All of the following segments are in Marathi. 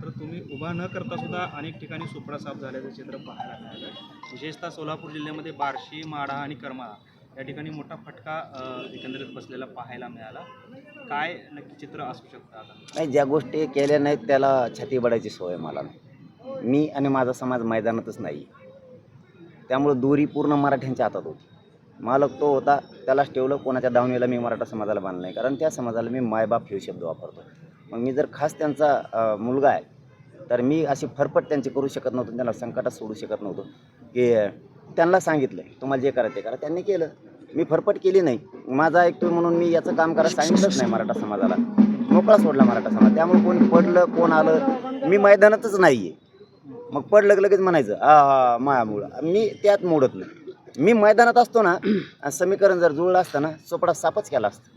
मात्र तुम्ही उभा न करता सुद्धा अनेक ठिकाणी सुपडा साफ झाल्याचं चित्र पाहायला मिळालं विशेषतः सोलापूर जिल्ह्यामध्ये बार्शी माढा आणि करमाळा या ठिकाणी मोठा फटका एकंदरीत बसलेला पाहायला मिळाला. काय नक्की चित्र असू शकतं आता? नाही ज्या गोष्टी केल्या नाहीत त्याला छाती बडायची सोय मला. नाही मी आणि माझा समाज मैदानातच नाही. त्यामुळं दोरी पूर्ण मराठ्यांच्या हातात होती. मालक तो होता त्यालाच ठेवलं कोणाच्या दावणीला मी मराठा समाजाला बांधलं नाही. कारण त्या समाजाला मी मायबाप हे शब्द वापरतो मग मी जर खास त्यांचा मुलगा आहे तर मी अशी फरफट त्यांची करू शकत नव्हतो त्यांना संकटात सोडू शकत नव्हतो. की त्यांना सांगितलं तुम्हाला जे करा ते करा. त्यांनी केलं. मी फरफट केली नाही. माझा ऐकतोय म्हणून मी याचं काम करायला सांगितलंच नाही मराठा समाजाला. मोकळा सोडला मराठा समाज. त्यामुळे कोण पडलं कोण आलं मी मैदानातच नाही आहे मग पडलं लगेच म्हणायचं हा हा मायामुळं मी त्यात मोडत नाही. मी मैदानात असतो ना आणि समीकरण जर जुळलं असतं ना चोपडा सापच केला असतं.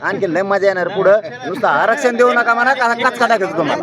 आणखी लय मजा येणार पुढं. नुसतं आरक्षण देऊ नका म्हणा का कचका टाकायचं तुम्हाला